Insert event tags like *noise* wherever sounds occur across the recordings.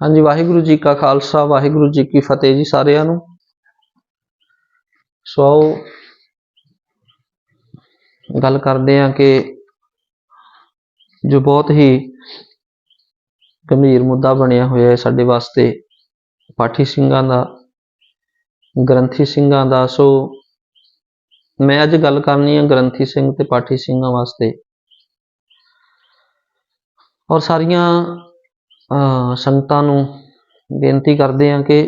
ਹਾਂਜੀ, ਵਾਹਿਗੁਰੂ ਜੀ ਕਾ ਖਾਲਸਾ, ਵਾਹਿਗੁਰੂ ਜੀ ਕੀ ਫਤਿਹ ਜੀ ਸਾਰਿਆਂ ਨੂੰ। ਸੋ ਗੱਲ ਕਰਦੇ ਹਾਂ ਕਿ ਜੋ ਬਹੁਤ ਹੀ ਗੰਭੀਰ ਮੁੱਦਾ ਬਣਿਆ ਹੋਇਆ ਹੈ ਸਾਡੇ ਵਾਸਤੇ, ਪਾਠੀ ਸਿੰਘਾਂ ਦਾ, ਗ੍ਰੰਥੀ ਸਿੰਘਾਂ ਦਾ। ਸੋ ਮੈਂ ਅੱਜ ਗੱਲ ਕਰਨੀ ਹੈ ਗ੍ਰੰਥੀ ਸਿੰਘ ਤੇ ਪਾਠੀ ਸਿੰਘਾਂ ਵਾਸਤੇ। ਔਰ ਸਾਰੀਆਂ ਸੰਗਤਾਂ ਨੂੰ ਬੇਨਤੀ ਕਰਦੇ ਹਾਂ ਕਿ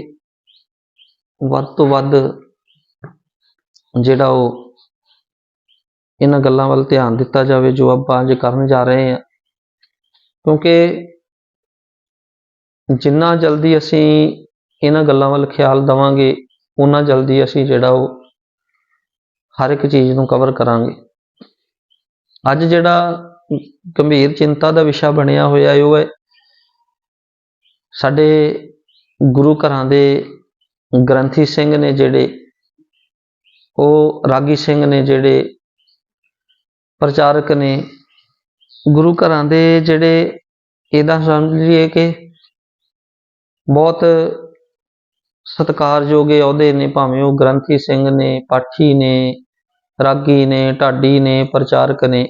ਵੱਧ ਤੋਂ ਵੱਧ ਜਿਹੜਾ ਉਹ ਇਹਨਾਂ ਗੱਲਾਂ ਵੱਲ ਧਿਆਨ ਦਿੱਤਾ ਜਾਵੇ ਜੋ ਆਪਾਂ ਅੱਜ ਕਰਨ ਜਾ ਰਹੇ ਹਾਂ। ਕਿਉਂਕਿ ਜਿੰਨਾ ਜਲਦੀ ਅਸੀਂ ਇਹਨਾਂ ਗੱਲਾਂ ਵੱਲ ਖਿਆਲ ਦਵਾਂਗੇ ਉਨਾ ਜਲਦੀ ਅਸੀਂ ਜਿਹੜਾ ਉਹ ਹਰ ਇੱਕ ਚੀਜ਼ ਨੂੰ ਕਵਰ ਕਰਾਂਗੇ। ਅੱਜ ਜਿਹੜਾ ਗੰਭੀਰ ਚਿੰਤਾ ਦਾ ਵਿਸ਼ਾ ਬਣਿਆ ਹੋਇਆ ਹੈ, ਉਹ ਹੈ ਸਾਡੇ ਗੁਰੂ ਘਰਾਂ ਦੇ ਗ੍ਰੰਥੀ ਸਿੰਘ ਨੇ ਜਿਹੜੇ, ਉਹ ਰਾਗੀ ਸਿੰਘ ਨੇ ਜਿਹੜੇ ਪ੍ਰਚਾਰਕ ਨੇ, ਗੁਰੂ ਘਰਾਂ ਦੇ ਜਿਹੜੇ ਇਹਦਾ ਸਮਝ ਲਈਏ ਕਿ ਬਹੁਤ ਸਤਿਕਾਰਯੋਗ ਅਹੁਦੇ ਨੇ, ਭਾਵੇਂ ਉਹ ਗ੍ਰੰਥੀ ਸਿੰਘ ਨੇ, ਪਾਠੀ ਨੇ, ਰਾਗੀ ਨੇ, ਢਾਡੀ ਨੇ, ਪ੍ਰਚਾਰਕ ਨੇ।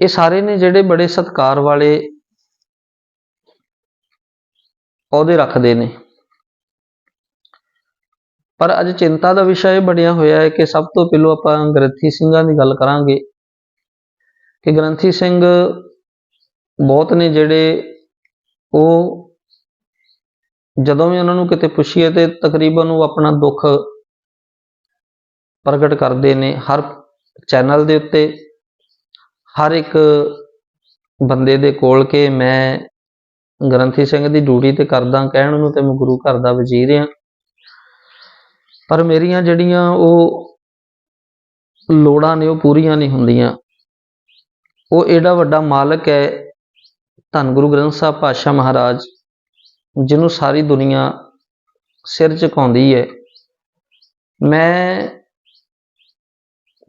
ਇਹ ਸਾਰੇ ਨੇ ਜਿਹੜੇ ਬੜੇ ਸਤਿਕਾਰ ਵਾਲੇ ਅਹੁਦੇ ਰੱਖਦੇ ਨੇ। ਪਰ ਅੱਜ ਚਿੰਤਾ ਦਾ ਵਿਸ਼ਾ ਇਹ ਬਣਿਆ ਹੋਇਆ ਹੈ ਕਿ ਸਭ ਤੋਂ ਪਹਿਲਾਂ ਆਪਾਂ ਗ੍ਰੰਥੀ ਸਿੰਘਾਂ ਦੀ ਗੱਲ ਕਰਾਂਗੇ। ਕਿ ਗ੍ਰੰਥੀ ਸਿੰਘ ਬਹੁਤ ਨੇ ਜਿਹੜੇ ਉਹ ਜਦੋਂ ਵੀ ਉਹਨਾਂ ਨੂੰ ਕਿਤੇ ਪੁੱਛੀਏ ਤੇ ਤਕਰੀਬਨ ਉਹ ਆਪਣਾ ਦੁੱਖ ਪ੍ਰਗਟ ਕਰਦੇ ਨੇ ਹਰ ਚੈਨਲ ਦੇ ਉੱਤੇ। ਹਰ ਇੱਕ ਬੰਦੇ ਦੇ ਕੋਲ ਕਿ ਮੈਂ ਗ੍ਰੰਥੀ ਸਿੰਘ ਦੀ ਡਿਊਟੀ ਤੇ ਕਰਦਾ, ਕਹਿਣ ਨੂੰ ਤੇ ਮੈਂ ਗੁਰੂ ਘਰ ਦਾ ਵਜ਼ੀਰ ਆ ਪਰ ਮੇਰੀਆਂ ਜਿਹੜੀਆਂ ਉਹ ਲੋੜਾਂ ਨੇ, ਉਹ ਪੂਰੀਆਂ ਨਹੀਂ ਹੁੰਦੀਆਂ। ਉਹ ਏਡਾ ਵੱਡਾ ਮਾਲਕ ਹੈ ਧੰਨ ਗੁਰੂ ਗ੍ਰੰਥ ਸਾਹਿਬ ਪਾਤਸ਼ਾਹ ਮਹਾਰਾਜ, ਜਿਹਨੂੰ ਸਾਰੀ ਦੁਨੀਆ ਸਿਰ ਝੁਕਾਉਂਦੀ ਹੈ। ਮੈਂ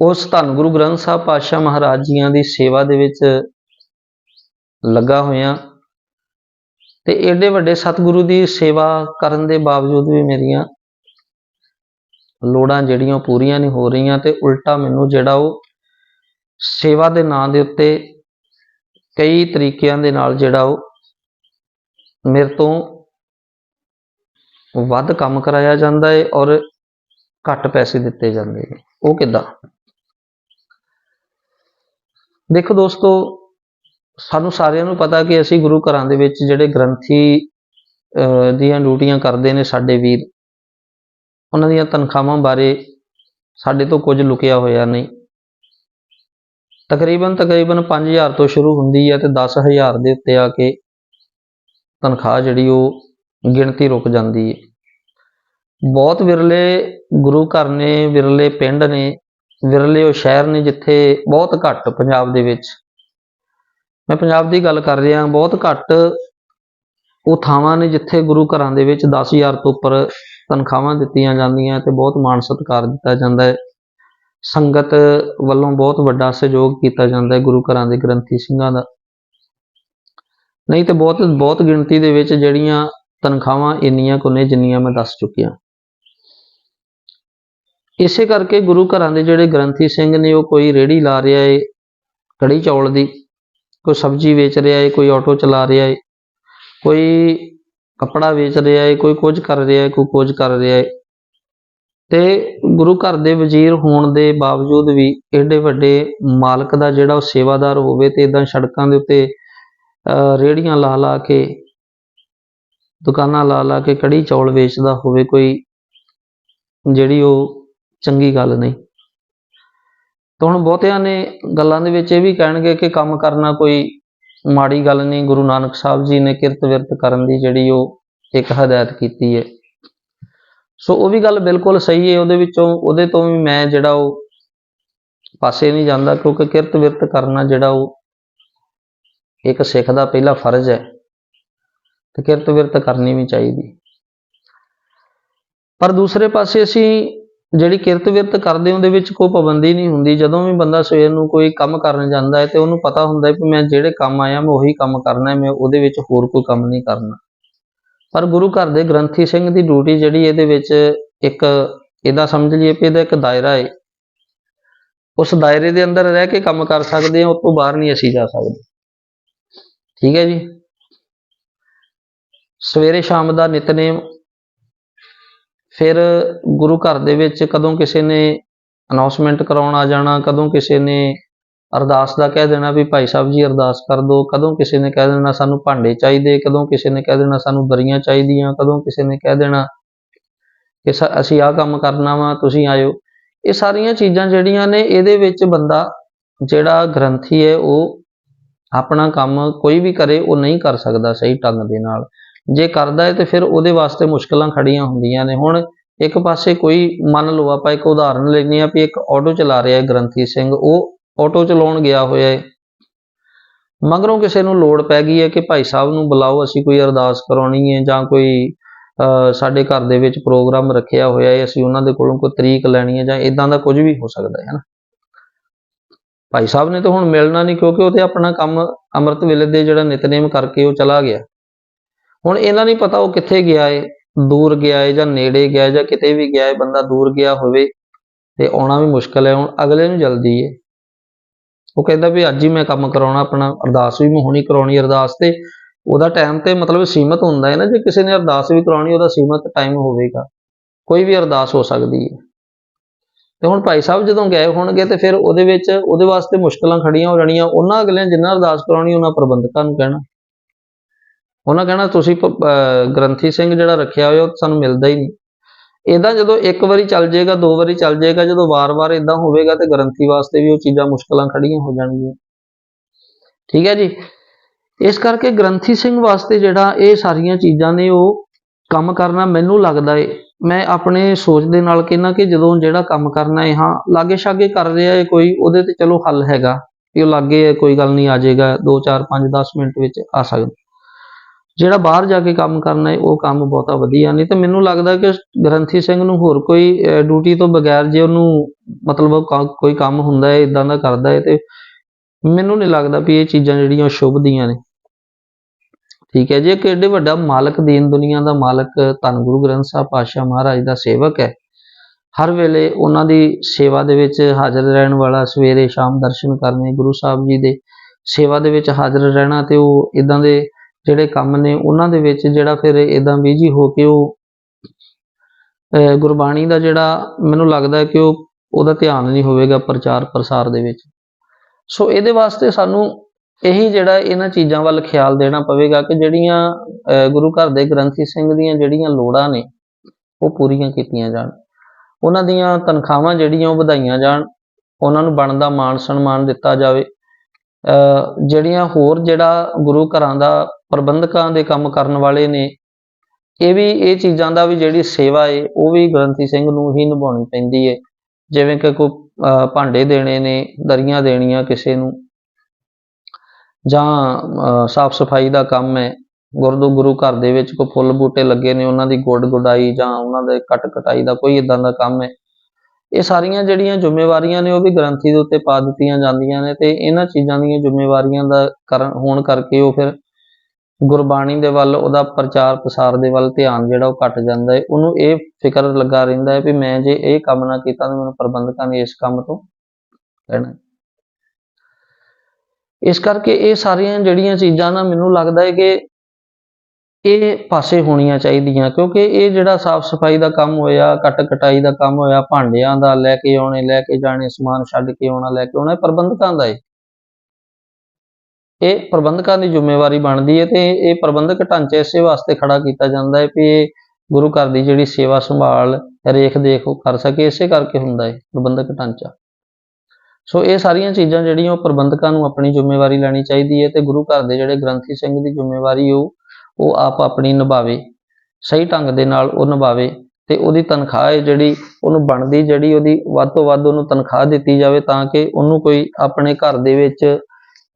ਉਸ ਧੰਨ ਗੁਰੂ ਗ੍ਰੰਥ ਸਾਹਿਬ ਪਾਤਸ਼ਾਹ ਮਹਾਰਾਜ ਜੀਆਂ ਦੀ ਸੇਵਾ ਦੇ ਵਿੱਚ ਲੱਗਾ ਹੋਇਆ। ਤੇ ਏਡੇ ਵੱਡੇ ਸਤਿਗੁਰੂ ਦੀ ਸੇਵਾ ਕਰਨ ਦੇ ਬਾਵਜੂਦ ਵੀ ਮੇਰੀਆਂ ਲੋੜਾਂ ਜਿਹੜੀਆਂ ਉਹ ਪੂਰੀਆਂ ਨਹੀਂ ਹੋ ਰਹੀਆਂ ਤੇ ਉਲਟਾ ਮੈਨੂੰ ਜਿਹੜਾ ਉਹ ਸੇਵਾ ਦੇ ਨਾਂ ਦੇ ਉੱਤੇ ਕਈ ਤਰੀਕਿਆਂ ਦੇ ਨਾਲ ਜਿਹੜਾ ਉਹ ਮੇਰੇ ਤੋਂ ਵੱਧ ਕੰਮ ਕਰਾਇਆ ਜਾਂਦਾ ਹੈ ਔਰ ਘੱਟ ਪੈਸੇ ਦਿੱਤੇ ਜਾਂਦੇ ਨੇ। ਉਹ ਕਿੱਦਾਂ? ਦੇਖੋ ਦੋਸਤੋ ਸਾਨੂੰ ਸਾਰਿਆਂ ਨੂੰ ਪਤਾ ਕਿ ਅਸੀਂ ਗੁਰੂ ਘਰਾਂ ਦੇ ਵਿੱਚ ਜਿਹੜੇ ਗ੍ਰੰਥੀ ਅਹ, ਦੀਆਂ ਡਿਊਟੀਆਂ ਕਰਦੇ ਨੇ ਸਾਡੇ ਵੀਰ ਉਹਨਾਂ ਦੀਆਂ ਤਨਖਾਹਾਂ ਬਾਰੇ ਸਾਡੇ ਤੋਂ ਕੁਝ ਲੁਕਿਆ ਹੋਇਆ ਨਹੀਂ। ਤਕਰੀਬਨ ਤਕਰੀਬਨ 5000 ਤੋਂ ਸ਼ੁਰੂ ਹੁੰਦੀ ਹੈ ਤੇ 10000 ਦੇ ਉੱਤੇ ਆ ਕੇ ਤਨਖਾਹ ਜਿਹੜੀ ਉਹ ਗਿਣਤੀ ਰੁਕ ਜਾਂਦੀ ਹੈ ਬਹੁਤ ਵਿਰਲੇ ਗੁਰੂ ਘਰ ਨੇ ਵਿਰਲੇ ਪਿੰਡ ਨੇ ਵਿਰਲੇ ਉਹ ਸ਼ਹਿਰ ਨੇ ਜਿੱਥੇ ਬਹੁਤ ਘੱਟ ਪੰਜਾਬ ਦੇ ਵਿੱਚ ਮੈਂ ਪੰਜਾਬ ਦੀ ਗੱਲ ਕਰ ਰਿਹਾ, ਬਹੁਤ ਘੱਟ ਉਹ ਥਾਵਾਂ ਨੇ ਜਿੱਥੇ ਗੁਰੂ ਘਰਾਂ ਦੇ ਵਿੱਚ 10000 ਤੋਂ ਉੱਪਰ ਤਨਖਾਹਾਂ ਦਿੱਤੀਆਂ ਜਾਂਦੀਆਂ ਤੇ ਬਹੁਤ ਮਾਣ ਸਤਿਕਾਰ ਦਿੱਤਾ ਜਾਂਦਾ ਹੈ। ਸੰਗਤ ਵੱਲੋਂ ਬਹੁਤ ਵੱਡਾ ਸਹਿਯੋਗ ਕੀਤਾ ਜਾਂਦਾ ਹੈ ਗੁਰੂ ਘਰਾਂ ਦੇ ਗ੍ਰੰਥੀ ਸਿੰਘਾਂ ਦਾ। ਨਹੀਂ ਤੇ ਬਹੁਤ ਬਹੁਤ ਗਿਣਤੀ ਦੇ ਵਿੱਚ ਜਿਹੜੀਆਂ ਤਨਖਾਹਾਂ ਇੰਨੀਆਂ ਕੁ ਨੇ ਜਿੰਨੀਆਂ ਮੈਂ ਦੱਸ ਚੁੱਕਿਆ। ਇਸੇ ਕਰਕੇ ਗੁਰੂ ਘਰਾਂ ਦੇ ਜਿਹੜੇ ਗ੍ਰੰਥੀ ਸਿੰਘ ਨੇ ਉਹ ਕੋਈ ਰੇੜੀ ਲਾ ਰਿਹਾ ਏ, ਕੜੀ ਚੌਲ ਦੀ। ਕੋਈ ਸਬਜ਼ੀ ਵੇਚ ਰਿਹਾ ਹੈ ਕੋਈ ਆਟੋ ਚਲਾ ਰਿਹਾ ਹੈ ਕੋਈ ਕੱਪੜਾ ਵੇਚ ਰਿਹਾ ਏ, ਕੋਈ ਕੁਝ ਕਰ ਰਿਹਾ ਹੈ ਕੋਈ ਕੁਝ ਕਰ ਰਿਹਾ ਹੈ ਤੇ ਗੁਰੂ ਘਰ ਦੇ ਵਜ਼ੀਰ ਹੋਣ ਦੇ ਬਾਵਜੂਦ ਵੀ ਏਡੇ ਵੱਡੇ ਮਾਲਕ ਦਾ ਜਿਹੜਾ ਉਹ ਸੇਵਾਦਾਰ ਹੋਵੇ ਤੇ ਇਦਾਂ ਸੜਕਾਂ ਦੇ ਉੱਤੇ, ਅਹ ਰੇੜੀਆਂ ਲਾ ਲਾ ਕੇ, ਦੁਕਾਨਾਂ ਲਾ ਲਾ ਕੇ ਕੜੀ ਚੌਲ ਵੇਚਦਾ ਹੋਵੇ ਕੋਈ, ਜਿਹੜੀ ਉਹ ਚੰਗੀ ਗੱਲ ਨਹੀਂ। ਤਾਂ ਹੁਣ ਬਹੁਤਿਆਂ ਨੇ ਗੱਲਾਂ ਦੇ ਵਿੱਚ ਇਹ ਵੀ ਕਹਿਣਗੇ ਕਿ ਕੰਮ ਕਰਨਾ ਕੋਈ ਮਾੜੀ ਗੱਲ ਨਹੀਂ, ਗੁਰੂ ਨਾਨਕ ਸਾਹਿਬ ਜੀ ਨੇ ਕਿਰਤ ਵਿਰਤ ਕਰਨ ਦੀ ਜਿਹੜੀ ਉਹ ਇੱਕ ਹਦਾਇਤ ਕੀਤੀ ਹੈ। ਸੋ ਉਹ ਵੀ ਗੱਲ ਬਿਲਕੁਲ ਸਹੀ ਹੈ, ਉਹਦੇ ਵਿੱਚੋਂ, ਉਹਦੇ ਤੋਂ ਵੀ ਮੈਂ ਜਿਹੜਾ ਉਹ ਪਾਸੇ ਨਹੀਂ ਜਾਂਦਾ, ਕਿਉਂਕਿ ਕਿਰਤ ਵਿਰਤ ਕਰਨਾ ਜਿਹੜਾ ਉਹ ਇੱਕ ਸਿੱਖ ਦਾ ਪਹਿਲਾ ਫਰਜ਼ ਹੈ ਤੇ ਕਿਰਤ ਵਿਰਤ ਕਰਨੀ ਵੀ ਚਾਹੀਦੀ। ਪਰ ਦੂਸਰੇ ਪਾਸੇ ਅਸੀਂ ਜਿਹੜੀ ਕਿਰਤ ਵਿਰਤ ਕਰਦੇ ਉਹਦੇ ਵਿੱਚ ਕੋਈ ਪਾਬੰਦੀ ਨਹੀਂ ਹੁੰਦੀ, ਜਦੋਂ ਵੀ ਬੰਦਾ ਸਵੇਰ ਨੂੰ ਕੋਈ ਕੰਮ ਕਰਨ ਜਾਂਦਾ ਹੈ ਤੇ ਉਹਨੂੰ ਪਤਾ ਹੁੰਦਾ ਹੈ ਕਿ ਮੈਂ ਜਿਹੜੇ ਕੰਮ ਆਇਆ, ਮੈਂ ਉਹੀ ਕੰਮ ਕਰਨਾ ਹੈ, ਮੈਂ ਉਹਦੇ ਵਿੱਚ ਹੋਰ ਕੋਈ ਕੰਮ ਨਹੀਂ ਕਰਨਾ। ਪਰ ਗੁਰੂ ਘਰ ਦੇ ਗ੍ਰੰਥੀ ਸਿੰਘ ਦੀ ਡਿਊਟੀ ਜਿਹੜੀ ਇਹਦੇ ਵਿੱਚ ਇੱਕ ਇਹਦਾ ਸਮਝ ਲਈਏ ਕਿ ਇਹਦਾ ਇੱਕ ਦਾਇਰਾ ਹੈ। ਉਸ ਦਾਇਰੇ ਦੇ ਅੰਦਰ ਰਹਿ ਕੇ ਕੰਮ ਕਰ ਸਕਦੇ ਹਾਂ, ਉਸ ਤੋਂ ਬਾਹਰ ਨਹੀਂ ਅਸੀਂ ਜਾ ਸਕਦੇ। ਠੀਕ ਹੈ ਜੀ? ਸਵੇਰੇ ਸ਼ਾਮ ਦਾ ਨਿਤਨੇਮ ਫਿਰ ਗੁਰੂ ਘਰ ਦੇ ਵਿੱਚ ਕਦੋਂ ਕਿਸੇ ਨੇ ਅਨਾਉਂਸਮੈਂਟ ਕਰਾਉਣ ਆ ਜਾਣਾ, ਕਦੋਂ ਕਿਸੇ ਨੇ ਅਰਦਾਸ ਦਾ ਕਹਿ ਦੇਣਾ ਵੀ ਭਾਈ ਸਾਹਿਬ ਜੀ ਅਰਦਾਸ ਕਰ ਦਿਓ, ਕਦੋਂ ਕਿਸੇ ਨੇ ਕਹਿ ਦੇਣਾ ਸਾਨੂੰ ਭਾਂਡੇ ਚਾਹੀਦੇ, ਕਦੋਂ ਕਿਸੇ ਨੇ ਕਹਿ ਦੇਣਾ ਸਾਨੂੰ ਬਰੀਆਂ ਚਾਹੀਦੀਆਂ, ਕਦੋਂ ਕਿਸੇ ਨੇ ਕਹਿ ਦੇਣਾ ਕਿ ਸ- ਅਸੀਂ ਆਹ ਕੰਮ ਕਰਨਾ ਵਾ, ਤੁਸੀਂ ਆਇਓ। ਇਹ ਸਾਰੀਆਂ ਚੀਜ਼ਾਂ ਜਿਹੜੀਆਂ ਨੇ, ਇਹਦੇ ਵਿੱਚ ਬੰਦਾ ਜਿਹੜਾ ਗ੍ਰੰਥੀ ਹੈ, ਉਹ ਆਪਣਾ ਕੰਮ ਕੋਈ ਵੀ ਕਰੇ, ਉਹ ਨਹੀਂ ਕਰ ਸਕਦਾ ਸਹੀ ਢੰਗ ਦੇ ਨਾਲ। ਜੇ ਕਰਦਾ ਹੈ ਤੇ ਫਿਰ ਉਹਦੇ ਵਾਸਤੇ ਮੁਸ਼ਕਲਾਂ ਖੜੀਆਂ ਹੁੰਦੀਆਂ ਨੇ। ਹੁਣ ਇੱਕ ਪਾਸੇ ਕੋਈ ਮੰਨ ਲਓ ਆਪਾਂ ਇੱਕ ਉਦਾਹਰਨ ਲੈਂਦੇ ਆ ਵੀ ਇੱਕ ਆਟੋ ਚਲਾ ਰਿਹਾ ਹੈ ਗ੍ਰੰਥੀ ਸਿੰਘ ਉਹ ਆਟੋ ਚਲਾਉਣ ਗਿਆ ਹੋਇਆ ਹੈ ਮਗਰੋਂ ਕਿਸੇ ਨੂੰ ਲੋੜ ਪੈ ਗਈ ਹੈ ਕਿ ਭਾਈ ਸਾਹਿਬ ਨੂੰ ਬੁਲਾਓ ਅਸੀਂ ਕੋਈ ਅਰਦਾਸ ਕਰਾਉਣੀ ਹੈ ਜਾਂ ਕੋਈ ਅਹ, ਸਾਡੇ ਘਰ ਦੇ ਵਿੱਚ ਪ੍ਰੋਗਰਾਮ ਰੱਖਿਆ ਹੋਇਆ ਹੈ ਅਸੀਂ ਉਹਨਾਂ ਦੇ ਕੋਲੋਂ ਕੋਈ ਤਰੀਕ ਲੈਣੀ ਹੈ ਜਾਂ ਇਦਾਂ ਦਾ ਕੁਝ ਵੀ ਹੋ ਸਕਦਾ ਹੈ ਨਾ ਭਾਈ ਸਾਹਿਬ ਨੇ ਤਾਂ ਹੁਣ ਮਿਲਣਾ ਨਹੀਂ ਕਿਉਂਕਿ ਉਹ ਤੇ ਆਪਣਾ ਕੰਮ ਅੰਮ੍ਰਿਤ ਵੇਲੇ ਦੇ ਜਿਹੜਾ ਨਿਤਨੇਮ ਕਰਕੇ ਉਹ ਚਲਾ ਗਿਆ। ਹੁਣ ਇਹਨਾਂ ਨਹੀਂ ਪਤਾ ਉਹ ਕਿੱਥੇ ਗਿਆ ਏ, ਦੂਰ ਗਿਆ ਏ ਜਾਂ ਨੇੜੇ ਗਿਆ ਜਾਂ ਕਿਤੇ ਵੀ ਗਿਆ ਏ, ਬੰਦਾ ਦੂਰ ਗਿਆ ਹੋਵੇ ਤੇ ਆਉਣਾ ਵੀ ਮੁਸ਼ਕਲ ਹੈ ਹੁਣ ਅਗਲੇ ਨੂੰ ਜਲਦੀ ਏ। ਉਹ ਕਹਿੰਦਾ ਵੀ ਅੱਜ ਹੀ ਮੈਂ ਕੰਮ ਕਰਾਉਣਾ, ਆਪਣਾ ਅਰਦਾਸ ਵੀ ਮੈਂ ਹੁਣੀ ਕਰਾਉਣੀ ਅਰਦਾਸ ਤੇ, ਉਹਦਾ ਟਾਈਮ ਤੇ ਮਤਲਬ ਸੀਮਤ ਹੁੰਦਾ ਹੈ ਨਾ, ਜੇ ਕਿਸੇ ਨੇ ਅਰਦਾਸ ਵੀ ਕਰਾਉਣੀ, ਉਹਦਾ ਸੀਮਤ ਟਾਈਮ ਹੋਵੇਗਾ, ਕੋਈ ਵੀ ਅਰਦਾਸ ਹੋ ਸਕਦੀ ਹੈ ਤੇ ਹੁਣ ਭਾਈ ਸਾਹਿਬ ਜਦੋਂ ਗਏ ਹੋਣਗੇ ਤੇ ਫਿਰ ਉਹਦੇ ਵਿੱਚ, ਉਹਦੇ ਵਾਸਤੇ ਮੁਸ਼ਕਲਾਂ ਖੜੀਆਂ ਹੋ ਜਾਣੀਆਂ, ਉਹਨਾਂ ਅਗਲੇ ਜਿੰਨਾ ਅਰਦਾਸ ਕਰਾਉਣੀ, ਉਹਨਾਂ ਪ੍ਰਬੰਧਕਾਂ ਨੂੰ ਕਹਿਣਾ। ਉਹਨਾਂ ਕਹਿਣਾ, ਤੁਸੀਂ ਪ- ਗ੍ਰੰਥੀ ਸਿੰਘ ਜਿਹੜਾ ਰੱਖਿਆ ਹੋਇਆ, ਉਹ ਸਾਨੂੰ ਮਿਲਦਾ ਹੀ ਨਹੀਂ। ਇਦਾਂ ਜਦੋਂ ਇੱਕ ਵਾਰੀ ਚੱਲ ਜਾਏਗਾ, ਦੋ ਵਾਰੀ ਚੱਲ ਜਾਏਗਾ, ਜਦੋਂ ਵਾਰ-ਵਾਰ ਇਦਾਂ ਹੋਵੇਗਾ ਤੇ ਗ੍ਰੰਥੀ ਵਾਸਤੇ ਵੀ ਉਹ ਚੀਜ਼ਾਂ ਮੁਸ਼ਕਲਾਂ ਖੜੀਆਂ ਹੋ ਜਾਣਗੀਆਂ। ਠੀਕ ਹੈ ਜੀ? ਇਸ ਕਰਕੇ ਗ੍ਰੰਥੀ ਸਿੰਘ ਵਾਸਤੇ ਜਿਹੜਾ ਇਹ ਸਾਰੀਆਂ ਚੀਜ਼ਾਂ ਨੇ, ਉਹ ਕੰਮ ਕਰਨਾ ਮੈਨੂੰ ਲੱਗਦਾ ਏ। ਮੈਂ ਆਪਣੇ ਸੋਚ ਦੇ ਨਾਲ ਕਹਿੰਦਾ ਕਿ ਜਦੋਂ ਜਿਹੜਾ ਕੰਮ ਕਰਨਾ ਹੈ ਹਾਂ ਲਾਗੇ ਛਾਗੇ ਕਰ ਰਿਹਾ ਹੈ ਕੋਈ, ਉਹਦੇ ਤੇ ਚਲੋ ਹੱਲ ਹੈਗਾ। ਕਿ ਉਹ ਲਾਗੇ ਕੋਈ ਗੱਲ ਨਹੀਂ, ਆ ਜਾਏਗਾ 2 4 5 10 ਮਿੰਟ ਵਿੱਚ ਆ ਸਕਦਾ। ਜਿਹੜਾ ਬਾਹਰ ਜਾ ਕੇ ਕੰਮ ਕਰਨਾ ਹੈ, ਉਹ ਕੰਮ ਬਹੁਤਾ ਵਧੀਆ ਨਹੀਂ। ਤੇ ਮੈਨੂੰ ਲੱਗਦਾ ਕਿ ਗ੍ਰੰਥੀ ਸਿੰਘ ਨੂੰ ਹੋਰ ਕੋਈ ਡਿਊਟੀ ਤੋਂ ਬਗੈਰ ਜੇ ਉਹਨੂੰ ਮਤਲਬ ਕੋਈ ਕੰਮ ਹੁੰਦਾ ਹੈ ਇਦਾਂ ਦਾ ਕਰਦਾ ਹੈ, ਤੇ ਮੈਨੂੰ ਨਹੀਂ ਲੱਗਦਾ ਵੀ ਇਹ ਚੀਜ਼ਾਂ ਜਿਹੜੀਆਂ ਉਹ ਸ਼ੁਭ ਦੀਆਂ ਨੇ। ਠੀਕ ਹੈ ਜੇ ਕਿ ਏਡੇ ਵੱਡਾ ਮਾਲਕ ਦੀਨ ਦੁਨੀਆ ਦਾ ਮਾਲਕ ਧੰਨ ਗੁਰੂ ਗ੍ਰੰਥ ਸਾਹਿਬ ਪਾਤਸ਼ਾਹ ਮਹਾਰਾਜ ਦਾ ਸੇਵਕ ਹੈ। ਹਰ ਵੇਲੇ ਉਹਨਾਂ ਦੀ ਸੇਵਾ ਦੇ ਵਿੱਚ ਹਾਜ਼ਰ ਰਹਿਣ ਵਾਲਾ ਸਵੇਰੇ ਸ਼ਾਮ ਦਰਸ਼ਨ ਕਰਨੇ, ਗੁਰੂ ਸਾਹਿਬ ਜੀ ਦੇ ਸੇਵਾ ਦੇ ਵਿੱਚ ਹਾਜ਼ਰ ਰਹਿਣਾ ਤੇ ਉਹ ਇਦਾਂ ਦੇ ਜਿਹੜੇ ਕੰਮ ਨੇ ਉਹਨਾਂ ਦੇ ਵਿੱਚ ਜਿਹੜਾ ਫਿਰ ਇਦਾਂ ਬਿਜ਼ੀ ਹੋ ਕੇ ਉਹ, ਅਹ, ਗੁਰਬਾਣੀ ਦਾ ਜਿਹੜਾ ਮੈਨੂੰ ਲੱਗਦਾ ਕਿ ਉਹ, ਉਹਦਾ ਧਿਆਨ ਨਹੀਂ ਹੋਵੇਗਾ ਪ੍ਰਚਾਰ ਪ੍ਰਸਾਰ ਦੇ ਵਿੱਚ। ਸੋ ਇਹਦੇ ਵਾਸਤੇ ਸਾਨੂੰ ਇਹੀ ਜਿਹੜਾ ਇਹਨਾਂ ਚੀਜ਼ਾਂ ਵੱਲ ਖਿਆਲ ਦੇਣਾ ਪਵੇਗਾ ਕਿ ਜਿਹੜੀਆਂ, ਅਹ, ਗੁਰੂ ਘਰ ਦੇ ਗ੍ਰੰਥੀ ਸਿੰਘ ਦੀਆਂ ਜਿਹੜੀਆਂ ਲੋੜਾਂ ਨੇ, ਉਹ ਪੂਰੀਆਂ ਕੀਤੀਆਂ ਜਾਣ। ਉਹਨਾਂ ਦੀਆਂ ਤਨਖਾਹਾਂ ਜਿਹੜੀਆਂ ਉਹ ਵਧਾਈਆਂ ਜਾਣ। ਉਹਨਾਂ ਨੂੰ ਬਣਦਾ ਮਾਣ ਸਨਮਾਨ ਦਿੱਤਾ ਜਾਵੇ। ਜਿਹੜੀਆਂ ਹੋਰ ਜਿਹੜਾ ਗੁਰੂ ਘਰਾਂ ਦਾ ਪ੍ਰਬੰਧਕਾਂ ਦੇ ਕੰਮ ਕਰਨ ਵਾਲੇ ਨੇ, ਇਹ ਵੀ ਇਹ ਚੀਜ਼ਾਂ ਦਾ ਵੀ ਜਿਹੜੀ ਸੇਵਾ ਏ, ਉਹ ਵੀ ਗ੍ਰੰਥੀ ਸਿੰਘ ਨੂੰ ਹੀ ਨਿਭਾਉਣੀ ਪੈਂਦੀ ਏ। ਜਿਵੇਂ ਕਿ ਕੋਈ, ਅਹ ਭਾਂਡੇ ਦੇਣੇ ਨੇ, ਦਰੀਆਂ ਦੇਣੀਆਂ ਕਿਸੇ ਨੂੰ, ਜਾਂ ਸਾਫ਼ ਸਫ਼ਾਈ ਦਾ ਕੰਮ ਹੈ ਗੁਰਦੁ, ਗੁਰੂ ਘਰ ਦੇ ਵਿੱਚ ਕੋਈ ਫੁੱਲ ਬੂਟੇ ਲੱਗੇ ਨੇ, ਉਹਨਾਂ ਦੀ ਗੁੱਡ ਗੁਡਾਈ ਜਾਂ ਉਹਨਾਂ ਦੇ ਕੱਟ ਕਟਾਈ ਦਾ ਕੋਈ ਇਦਾਂ ਦਾ ਕੰਮ ਹੈ ਇਹ ਸਾਰੀਆਂ ਜਿਹੜੀਆਂ ਜ਼ਿੰਮੇਵਾਰੀਆਂ ਨੇ ਉਹ ਵੀ ਗ੍ਰੰਥੀ ਦੇ ਉੱਤੇ ਪਾ ਦਿੱਤੀਆਂ ਜਾਂਦੀਆਂ ਨੇ ਤੇ ਇਹਨਾਂ ਚੀਜ਼ਾਂ ਦੀਆਂ ਜ਼ਿੰਮੇਵਾਰੀਆਂ ਦਾ ਕਰਨ ਹੋਣ ਕਰਕੇ ਉਹ ਫਿਰ ਗੁਰਬਾਣੀ ਦੇ ਵੱਲ, ਉਹਦਾ ਪ੍ਰਚਾਰ ਪ੍ਰਸਾਰ ਦੇ ਵੱਲ ਧਿਆਨ ਜਿਹੜਾ ਉਹ ਘਟ ਜਾਂਦਾ ਹੈ। ਉਹਨੂੰ ਇਹ ਫਿਕਰ ਲੱਗਾ ਰਹਿੰਦਾ ਹੈ ਵੀ ਮੈਂ ਜੇ ਇਹ ਕੰਮ ਨਾ ਕੀਤਾ ਤਾਂ ਮੈਨੂੰ ਪ੍ਰਬੰਧਕਾਂ ਨੇ ਇਸ ਕੰਮ ਤੋਂ ਕਹਿਣਾ ਇਸ ਕਰਕੇ ਇਹ ਸਾਰੀਆਂ ਜਿਹੜੀਆਂ ਚੀਜ਼ਾਂ ਨਾ ਮੈਨੂੰ ਲੱਗਦਾ ਹੈ ਕਿ ਇਹ ਪਾਸੇ ਹੋਣੀਆਂ ਚਾਹੀਦੀਆਂ, ਕਿਉਂਕਿ ਇਹ ਜਿਹੜਾ ਸਾਫ਼ ਸਫ਼ਾਈ ਦਾ ਕੰਮ ਹੋਇਆ ਕੱਟ ਕਟਾਈ ਦਾ ਕੰਮ ਹੋਇਆ, ਭਾਂਡਿਆਂ ਦਾ ਲੈ ਕੇ ਆਉਣੇ, ਲੈ ਕੇ ਜਾਣੇ, ਸਮਾਨ ਛੱਡ ਕੇ ਆਉਣਾ, ਲੈ ਕੇ ਆਉਣਾ ਪ੍ਰਬੰਧਕਾਂ ਦਾ ਹੈ ਇਹ ਪ੍ਰਬੰਧਕਾਂ ਦੀ ਜ਼ਿੰਮੇਵਾਰੀ ਬਣਦੀ ਹੈ ਤੇ ਇਹ ਪ੍ਰਬੰਧਕ ਢਾਂਚਾ ਇਸੇ ਵਾਸਤੇ ਖੜਾ ਕੀਤਾ ਜਾਂਦਾ ਹੈ ਕਿ ਇਹ ਗੁਰੂ ਘਰ ਦੀ ਜਿਹੜੀ ਸੇਵਾ ਸੰਭਾਲ, ਰੇਖ ਦੇਖ ਉਹ ਕਰ ਸਕੇ, ਇਸੇ ਕਰਕੇ ਹੁੰਦਾ ਹੈ ਪ੍ਰਬੰਧਕ ਢਾਂਚਾ। ਸੋ ਇਹ ਸਾਰੀਆਂ ਚੀਜ਼ਾਂ ਜਿਹੜੀਆਂ ਉਹ ਪ੍ਰਬੰਧਕਾਂ ਨੂੰ ਆਪਣੀ ਜ਼ਿੰਮੇਵਾਰੀ ਲੈਣੀ ਚਾਹੀਦੀ ਹੈ ਤੇ ਗੁਰੂ ਘਰ ਦੇ ਜਿਹੜੇ ਗ੍ਰੰਥੀ ਸਿੰਘ ਦੀ ਜ਼ਿੰਮੇਵਾਰੀ ਉਹ ਉਹ ਆਪ ਆਪਣੀ ਨਿਭਾਵੇ, ਸਹੀ ਢੰਗ ਦੇ ਨਾਲ ਉਹ ਨਿਭਾਵੇ ਤੇ ਉਹਦੀ ਤਨਖਾਹ ਹੈ ਜਿਹੜੀ, ਉਹਨੂੰ ਬਣਦੀ ਜਿਹੜੀ ਉਹਦੀ ਵੱਧ ਤੋਂ ਵੱਧ ਉਹਨੂੰ ਤਨਖਾਹ ਦਿੱਤੀ ਜਾਵੇ ਤਾਂ ਕਿ ਉਹਨੂੰ ਕੋਈ ਆਪਣੇ ਘਰ ਦੇ ਵਿੱਚ,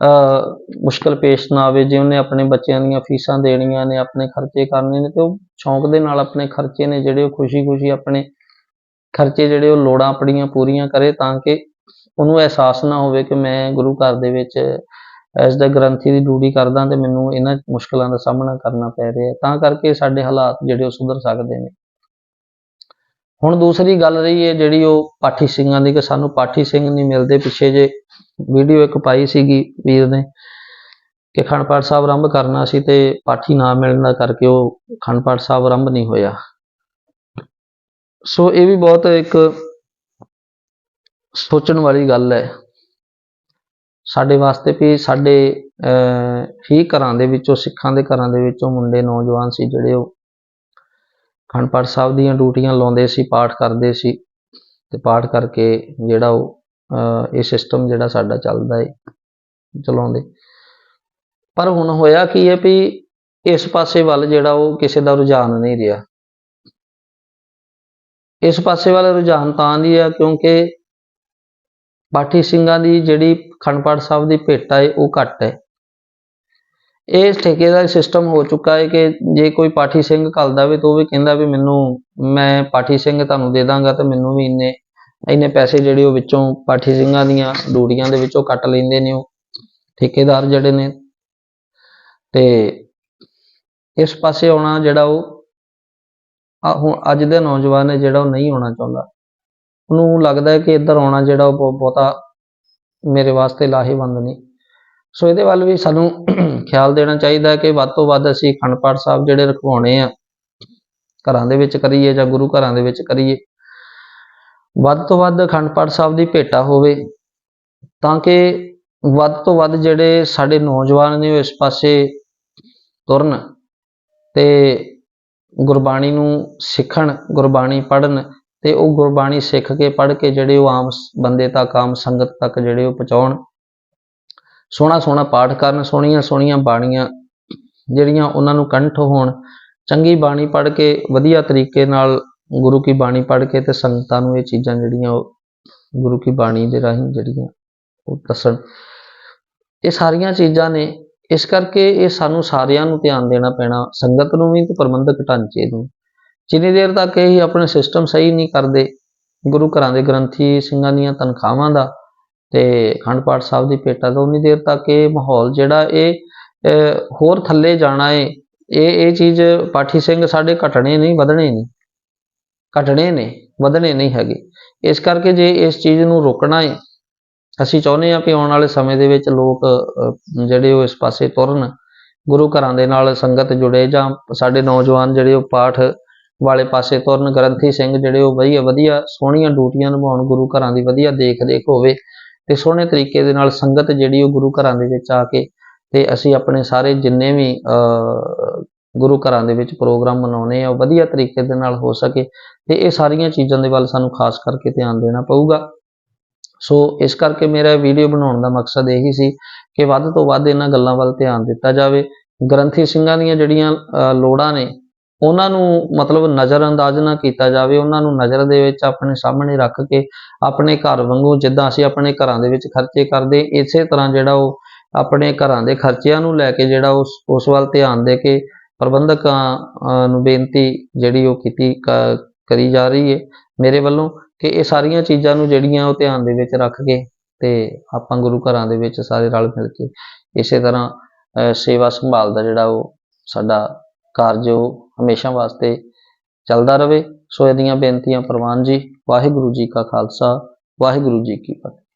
ਅਹ, ਮੁਸ਼ਕਲ ਪੇਸ਼ ਨਾ ਆਵੇ, ਜੇ ਉਹਨੇ ਆਪਣੇ ਬੱਚਿਆਂ ਦੀਆਂ ਫੀਸਾਂ ਦੇਣੀਆਂ ਨੇ, ਆਪਣੇ ਖਰਚੇ ਕਰਨੇ ਨੇ ਤੇ ਉਹ ਸ਼ੌਂਕ ਦੇ ਨਾਲ ਆਪਣੇ ਖਰਚੇ ਨੇ ਜਿਹੜੇ ਉਹ ਖੁਸ਼ੀ-ਖੁਸ਼ੀ ਆਪਣੇ ਖਰਚੇ ਜਿਹੜੇ ਉਹ ਲੋੜਾਂ ਆਪਣੀਆਂ ਪੂਰੀਆਂ ਕਰੇ ਤਾਂ ਕਿ ਉਹਨੂੰ ਅਹਿਸਾਸ ਨਾ ਹੋਵੇ ਕਿ ਮੈਂ ਗੁਰੂ ਘਰ ਦੇ ਵਿੱਚ ਐਸ ਦਾ ਗ੍ਰੰਥੀ ਦੀ ਡਿਊਟੀ ਕਰਦਾ ਤੇ ਮੈਨੂੰ ਇਹਨਾਂ ਮੁਸ਼ਕਲਾਂ ਦਾ ਸਾਹਮਣਾ ਕਰਨਾ ਪੈ ਰਿਹਾ ਤਾਂ ਕਰਕੇ ਸਾਡੇ ਹਾਲਾਤ ਜਿਹੜੇ ਉਹ ਸੁਧਰ ਸਕਦੇ ਨੇ। ਹੁਣ ਦੂਸਰੀ ਗੱਲ ਰਹੀ ਹੈ ਜਿਹੜੀ ਉਹ ਪਾਠੀ ਸਿੰਘਾਂ ਦੀ, ਕਿ ਸਾਨੂੰ ਪਾਠੀ ਸਿੰਘ ਨਹੀਂ ਮਿਲਦੇ। ਪਿੱਛੇ ਜੇ ਵੀਡੀਓ ਇੱਕ ਪਾਈ ਸੀਗੀ ਵੀਰ ਨੇ, ਕਿ ਅਖੰਡ ਪਾਠ ਸਾਹਿਬ ਆਰੰਭ ਕਰਨਾ ਸੀ ਤੇ ਪਾਠੀ ਨਾ ਮਿਲਣ ਦਾ ਕਰਕੇ ਉਹ ਅਖੰਡ ਪਾਠ ਸਾਹਿਬ ਆਰੰਭ ਨਹੀਂ ਹੋਇਆ। ਸੋ ਇਹ ਵੀ ਬਹੁਤ ਇੱਕ ਸੋਚਣ ਵਾਲੀ ਗੱਲ ਹੈ। ਸਾਡੇ ਵਾਸਤੇ ਵੀ ਸਾਡੇ ਹੀ ਘਰਾਂ ਦੇ ਵਿੱਚੋਂ, ਸਿੱਖਾਂ ਦੇ ਘਰਾਂ ਦੇ ਵਿੱਚੋਂ ਮੁੰਡੇ ਨੌਜਵਾਨ ਸੀ ਜਿਹੜੇ ਉਹ ਅਖੰਡ ਪਾਠ ਸਾਹਿਬ ਦੀਆਂ ਡਿਊਟੀਆਂ ਲਾਉਂਦੇ ਸੀ, ਪਾਠ ਕਰਦੇ ਸੀ ਤੇ ਪਾਠ ਕਰਕੇ ਜਿਹੜਾ ਉਹ ਇਹ ਸਿਸਟਮ ਜਿਹੜਾ ਸਾਡਾ ਚੱਲਦਾ ਹੈ ਚਲਾਉਂਦੇ। ਪਰ ਹੁਣ ਹੋਇਆ ਕੀ ਹੈ ਵੀ ਇਸ ਪਾਸੇ ਵੱਲ ਜਿਹੜਾ ਉਹ ਕਿਸੇ ਦਾ ਰੁਝਾਨ ਨਹੀਂ ਰਿਹਾ। ਇਸ ਪਾਸੇ ਵੱਲ ਰੁਝਾਨ ਤਾਂ ਨਹੀਂ ਆ ਕਿਉਂਕਿ ਪਾਠੀ ਸਿੰਘਾਂ ਦੀ ਜਿਹੜੀ ਅਖੰਡ ਪਾਠ ਸਾਹਿਬ ਦੀ ਭੇਟਾ ਹੈ ਉਹ ਘੱਟ ਹੈ। ਇਹ ਠੇਕੇਦਾਰ ਸਿਸਟਮ ਹੋ ਚੁੱਕਾ ਹੈ ਕਿ ਜੇ ਕੋਈ ਪਾਠੀ ਸਿੰਘ ਘੱਲਦਾ ਵੀ ਤਾਂ ਉਹ ਵੀ ਕਹਿੰਦਾ ਵੀ ਮੈਨੂੰ, ਮੈਂ ਪਾਠੀ ਸਿੰਘ ਤੁਹਾਨੂੰ ਦੇ ਦਾਂਗਾ ਤੇ ਮੈਨੂੰ ਵੀ ਇੰਨੇ ਇੰਨੇ ਪੈਸੇ ਜਿਹੜੇ ਉਹ ਵਿੱਚੋਂ ਪਾਠੀ ਸਿੰਘਾਂ ਦੀਆਂ ਡੂੜੀਆਂ ਦੇ ਵਿੱਚੋਂ ਕੱਟ ਲੈਂਦੇ ਨੇ ਉਹ, ਠੇਕੇਦਾਰ ਜਿਹੜੇ ਨੇ। ਤੇ ਇਸ ਪਾਸੇ ਆਉਣਾ ਜਿਹੜਾ ਉਹ ਹੁਣ ਅੱਜ ਦੇ ਨੌਜਵਾਨ ਹੈ ਜਿਹੜਾ ਉਹ ਨਹੀਂ ਆਉਣਾ ਚਾਹੁੰਦਾ। ਉਹਨੂੰ ਲੱਗਦਾ ਹੈ ਕਿ ਇੱਧਰ ਆਉਣਾ ਜਿਹੜਾ ਉਹ ਬਹੁ- ਬਹੁਤਾ ਮੇਰੇ ਵਾਸਤੇ ਲਾਹੇਵੰਦ ਨਹੀਂ। ਸੋ ਇਹਦੇ ਵੱਲ ਵੀ ਸਾਨੂੰ *clears throat* ਖਿਆਲ ਦੇਣਾ ਚਾਹੀਦਾ ਹੈ ਕਿ ਵੱਧ ਤੋਂ ਵੱਧ ਅਸੀਂ ਅਖੰਡ ਪਾਠ ਸਾਹਿਬ ਜਿਹੜੇ ਰਖਵਾਉਣੇ ਆ, ਘਰਾਂ ਦੇ ਵਿੱਚ ਕਰੀਏ ਜਾਂ ਗੁਰੂ ਘਰਾਂ ਦੇ ਵਿੱਚ ਕਰੀਏ, ਵੱਧ ਤੋਂ ਵੱਧ ਅਖੰਡ ਪਾਠ ਸਾਹਿਬ ਦੀ ਭੇਟਾ ਹੋਵੇ, ਤਾਂ ਕਿ ਵੱਧ ਤੋਂ ਵੱਧ ਜਿਹੜੇ ਸਾਡੇ ਨੌਜਵਾਨ ਨੇ ਉਹ ਇਸ ਪਾਸੇ ਤੁਰਨ ਤੇ ਗੁਰਬਾਣੀ ਨੂੰ ਸਿੱਖਣ, ਗੁਰਬਾਣੀ ਪੜ੍ਹਨ ਤੇ ਉਹ ਗੁਰਬਾਣੀ ਸਿੱਖ ਕੇ ਪੜ੍ਹ ਕੇ ਜਿਹੜੇ ਉਹ ਆਮ ਬੰਦੇ ਤੱਕ, ਆਮ ਸੰਗਤ ਤੱਕ ਜਿਹੜੇ ਉਹ ਪਹੁੰਚਾਉਣ। ਸੋਹਣਾ ਸੋਹਣਾ ਪਾਠ ਕਰਨ, ਸੋਹਣੀਆਂ ਸੋਹਣੀਆਂ ਬਾਣੀਆਂ ਜਿਹੜੀਆਂ ਉਹਨਾਂ ਨੂੰ ਕੰਠ ਹੋਣ। ਚੰਗੀ ਬਾਣੀ ਪੜ੍ਹ ਕੇ, ਵਧੀਆ ਤਰੀਕੇ ਨਾਲ ਗੁਰੂ ਕੀ ਬਾਣੀ ਪੜ੍ਹ ਕੇ ਤੇ ਸੰਗਤਾਂ ਨੂੰ ਇਹ ਚੀਜ਼ਾਂ ਜਿਹੜੀਆਂ ਉਹ ਗੁਰੂ ਕੀ ਬਾਣੀ ਦੇ ਰਾਹੀਂ ਜਿਹੜੀਆਂ ਉਹ ਦੱਸਣ। ਇਹ ਸਾਰੀਆਂ ਚੀਜ਼ਾਂ ਨੇ। ਇਸ ਕਰਕੇ ਇਹ ਸਾਨੂੰ ਸਾਰਿਆਂ ਨੂੰ ਧਿਆਨ ਦੇਣਾ ਪੈਣਾ, ਸੰਗਤ ਨੂੰ ਵੀ ਤੇ ਪ੍ਰਬੰਧਕ ਢਾਂਚੇ ਨੂੰ। ਜਿੰਨੀ ਦੇਰ ਤੱਕ ਇਹ ਆਪਣੇ ਸਿਸਟਮ ਸਹੀ ਨਹੀਂ ਕਰਦੇ, ਗੁਰੂ ਘਰਾਂ ਦੇ ਗ੍ਰੰਥੀ ਸਿੰਘਾਂ ਦੀਆਂ ਤਨਖਾਹਾਂ ਦਾ ਤੇ ਅਖੰਡ ਪਾਠ ਸਾਹਿਬ ਦੀ ਭੇਟਾ ਦਾ, ਉਨੀ ਦੇਰ ਤੱਕ ਇਹ ਮਾਹੌਲ ਜਿਹੜਾ ਇਹ ਹੋਰ ਥੱਲੇ ਜਾਣਾ ਏ, ਇਹ ਇਹ ਚੀਜ਼ ਪਾਠੀ ਸਿੰਘ ਸਾਡੇ ਘਟਣੇ ਨਹੀਂ, ਵਧਣੇ ਨਹੀਂ, ਘਟਣੇ ਨੇ, ਵਧਣੇ ਨਹੀਂ ਹੈਗੇ। ਇਸ ਕਰਕੇ ਜੇ ਇਸ ਚੀਜ਼ ਨੂੰ ਰੋਕਣਾ ਏ, ਅਸੀਂ ਚਾਹੁੰਦੇ ਹਾਂ ਕਿ ਆਉਣ ਵਾਲੇ ਸਮੇਂ ਦੇ ਵਿੱਚ ਲੋਕ ਜਿਹੜੇ ਉਹ ਇਸ ਪਾਸੇ ਤੁਰਨ, ਗੁਰੂ ਘਰਾਂ ਦੇ ਨਾਲ ਸੰਗਤ ਜੁੜੇ ਜਾਂ ਸਾਡੇ ਨੌਜਵਾਨ ਜਿਹੜੇ ਉਹ ਪਾਠ ਵਾਲੇ ਪਾਸੇ ਤੁਰਨ ਗ੍ਰੰਥੀ ਸਿੰਘ ਜਿਹੜੇ ਉਹ ਵਧੀਆ ਵਧੀਆ ਸੋਹਣੀਆਂ ਡਿਊਟੀਆਂ ਨਿਭਾਉਣ, ਗੁਰੂ ਘਰਾਂ ਦੀ ਵਧੀਆ ਦੇਖ ਦੇਖ ਹੋਵੇ ਤੇ ਸੋਹਣੇ ਤਰੀਕੇ ਦੇ ਨਾਲ ਸੰਗਤ ਜਿਹੜੀ ਉਹ ਗੁਰੂ ਘਰਾਂ ਦੇ ਵਿੱਚ ਆ ਕੇ ਤੇ ਅਸੀਂ ਆਪਣੇ ਸਾਰੇ ਜਿੰਨੇ ਵੀ ਗੁਰੂ ਘਰਾਂ ਦੇ ਵਿੱਚ ਪ੍ਰੋਗਰਾਮ ਮਨਾਉਣੇ ਆ, ਉਹ ਵਧੀਆ ਤਰੀਕੇ ਦੇ ਨਾਲ ਹੋ ਸਕੇ ਤੇ ਇਹ ਸਾਰੀਆਂ ਚੀਜ਼ਾਂ ਦੇ ਵੱਲ ਸਾਨੂੰ ਖਾਸ ਕਰਕੇ ਧਿਆਨ ਦੇਣਾ ਪਊਗਾ। ਸੋ ਇਸ ਕਰਕੇ ਮੇਰਾ ਵੀਡੀਓ ਬਣਾਉਣ ਦਾ ਮਕਸਦ ਇਹੀ ਸੀ ਕਿ ਵੱਧ ਤੋਂ ਵੱਧ ਇਹਨਾਂ ਗੱਲਾਂ ਵੱਲ ਧਿਆਨ ਦਿੱਤਾ ਜਾਵੇ। ਗ੍ਰੰਥੀ ਸਿੰਘਾਂ ਦੀਆਂ ਜਿਹੜੀਆਂ ਲੋੜਾਂ ਨੇ ਉਹਨਾਂ ਨੂੰ ਮਤਲਬ ਨਜ਼ਰ ਅੰਦਾਜ਼ ਨਾ ਕੀਤਾ ਜਾਵੇ ਉਹਨਾਂ ਨੂੰ ਨਜ਼ਰ ਦੇ ਵਿੱਚ ਆਪਣੇ ਸਾਹਮਣੇ ਰੱਖ ਕੇ ਆਪਣੇ ਘਰ ਵਾਂਗੂ ਜਿੱਦਾਂ ਅਸੀਂ ਆਪਣੇ ਘਰਾਂ ਦੇ ਵਿੱਚ ਖਰਚੇ ਕਰਦੇ ਇਸੇ ਤਰ੍ਹਾਂ ਜਿਹੜਾ ਉਹ ਆਪਣੇ ਘਰਾਂ ਦੇ ਖਰਚਿਆਂ ਨੂੰ ਲੈ ਕੇ ਜਿਹੜਾ ਉਸ ਉਸ ਵੱਲ ਧਿਆਨ ਦੇ ਕੇ ਪ੍ਰਬੰਧਕਾਂ ਨੂੰ ਬੇਨਤੀ ਜਿਹੜੀ ਉਹ ਕੀਤੀ ਕ- ਕਰੀ ਜਾ ਰਹੀ ਹੈ। ਮੇਰੇ ਵੱਲੋਂ ਕਿ ਇਹ ਸਾਰੀਆਂ ਚੀਜ਼ਾਂ ਨੂੰ ਜਿਹੜੀਆਂ ਉਹ ਧਿਆਨ ਦੇ ਵਿੱਚ ਰੱਖ ਕੇ ਤੇ ਆਪਾਂ ਗੁਰੂ ਘਰਾਂ ਦੇ ਵਿੱਚ ਸਾਰੇ ਰਲ ਮਿਲ ਕੇ ਇਸੇ ਤਰ੍ਹਾਂ ਅਹ, ਸੇਵਾ ਸੰਭਾਲ ਦਾ ਜਿਹੜਾ ਉਹ ਸਾਡਾ ਕਾਰਜ ਉਹ ਹਮੇਸ਼ਾ ਵਾਸਤੇ ਚੱਲਦਾ ਰਹੇ। ਸੋ ਇਹਦੀਆਂ ਬੇਨਤੀਆਂ, ਪ੍ਰਵਾਨ ਜੀ, ਵਾਹਿਗੁਰੂ ਜੀ ਕਾ ਖਾਲਸਾ, ਵਾਹਿਗੁਰੂ ਜੀ ਕੀ ਫਤਿਹ।